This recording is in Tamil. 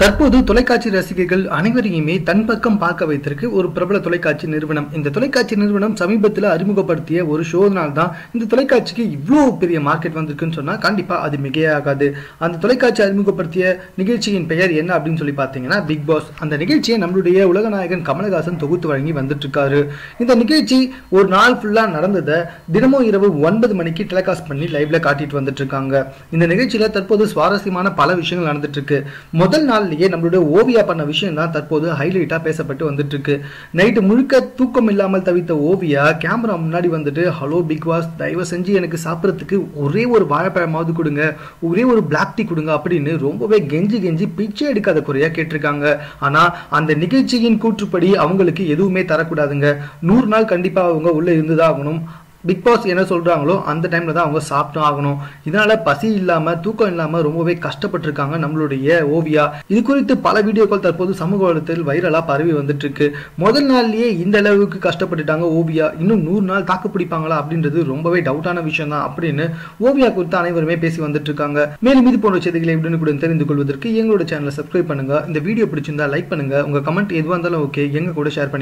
தற்போது தொலைக்காட்சி ரசிகர்கள் அனைவரையுமே தன் பக்கம் பார்க்க வைத்திருக்கு ஒரு பிரபல தொலைக்காட்சி நிறுவனம். இந்த தொலைக்காட்சி நிறுவனம் சமீபத்தில் அறிமுகப்படுத்திய ஒரு ஷோனால் தான் இந்த தொலைக்காட்சிக்கு இவ்வளோ பெரிய மார்க்கெட் வந்திருக்குன்னு சொன்னா கண்டிப்பா அது மிகையாகாது. அந்த தொலைக்காட்சி அறிமுகப்படுத்திய நிகழ்ச்சியின் பெயர் என்ன அப்படின்னு சொல்லி பார்த்தீங்கன்னா பிக் பாஸ் அந்த நிகழ்ச்சியை நம்மளுடைய உலகநாயகன் கமலஹாசன் தொகுத்து வழங்கி வந்துட்டு இருக்காரு இந்த நிகழ்ச்சி ஒரு நாள் ஃபுல்லா நடந்ததை தினமும் இரவு ஒன்பது மணிக்கு டெலிகாஸ்ட் பண்ணி லைவ்ல காட்டிட்டு வந்துட்டு இருக்காங்க இந்த நிகழ்ச்சியில தற்போது சுவாரஸ்யமான பல விஷயங்கள் நடந்துட்டு இருக்கு முதல் நாள்லயே நம்மளுடைய ஓவியா பண்ண விஷயம் தான் தற்போது ஹைலைட்டா பேசப்பட்டு வந்துட்டு இருக்கு நைட்டு முழுக்க தூக்கம் இல்லாமல் தவித்த ஓவியா கேமரா முன்னாடி வந்துட்டு ஹலோ பிக் பாஸ் தயவு செஞ்சு எனக்கு சாப்பிட்றதுக்கு ஒரே ஒரு வாழைப்பழமாவது கொடுங்க ஒரே ஒரு பிளாக் டீ கொடுங்க அப்படின்னு ரொம்பவே கெஞ்சி கெஞ்சி பிச்சை எடுக்காத குறையா கேட்டிருக்காங்க. ஆனா அந்த நிகழ்ச்சியின் கூற்றுப்படி அவங்களுக்கு எதுவுமே தரக்கூடாதுங்க. நூறு நாள் கண்டிப்பா அவங்க உள்ள இருந்துதான் ஆகணும். பிக் பாஸ் என்ன சொல்கிறாங்களோ அந்த டைமில் தான் அவங்க சாப்பிட்டும் ஆகணும். இதனால் பசி இல்லாமல் தூக்கம் இல்லாமல் ரொம்பவே கஷ்டப்பட்டிருக்காங்க நம்மளுடைய ஓவியா. இது குறித்து பல வீடியோக்கள் தற்போது சமூக வலைத்தளத்தில் வைரலாக பரவி வந்துட்டுருக்கு. முதல் நாள்லயே இந்த அளவுக்கு கஷ்டப்பட்டுட்டாங்க ஓவியா. இன்னும் நூறு நாள் தாக்கு பிடிப்பாங்களா அப்படின்றது ரொம்பவே டவுட்டான விஷயம் தான் அப்படின்னு ஓவியா குறித்து அனைவருமே பேசி வந்துட்டு இருக்காங்க மேலும் இது போன்ற செய்திகளை உடனுக்குடன் தெரிந்து கொள்வதற்கு எங்களோட சேனலை சப்ஸ்கிரைப் பண்ணுங்க. இந்த வீடியோ பிடிச்சிருந்தா லைக் பண்ணுங்க. உங்கள் கமெண்ட் எதுவாக இருந்தாலும் ஓகே எங்கள் கூட ஷேர் பண்ணி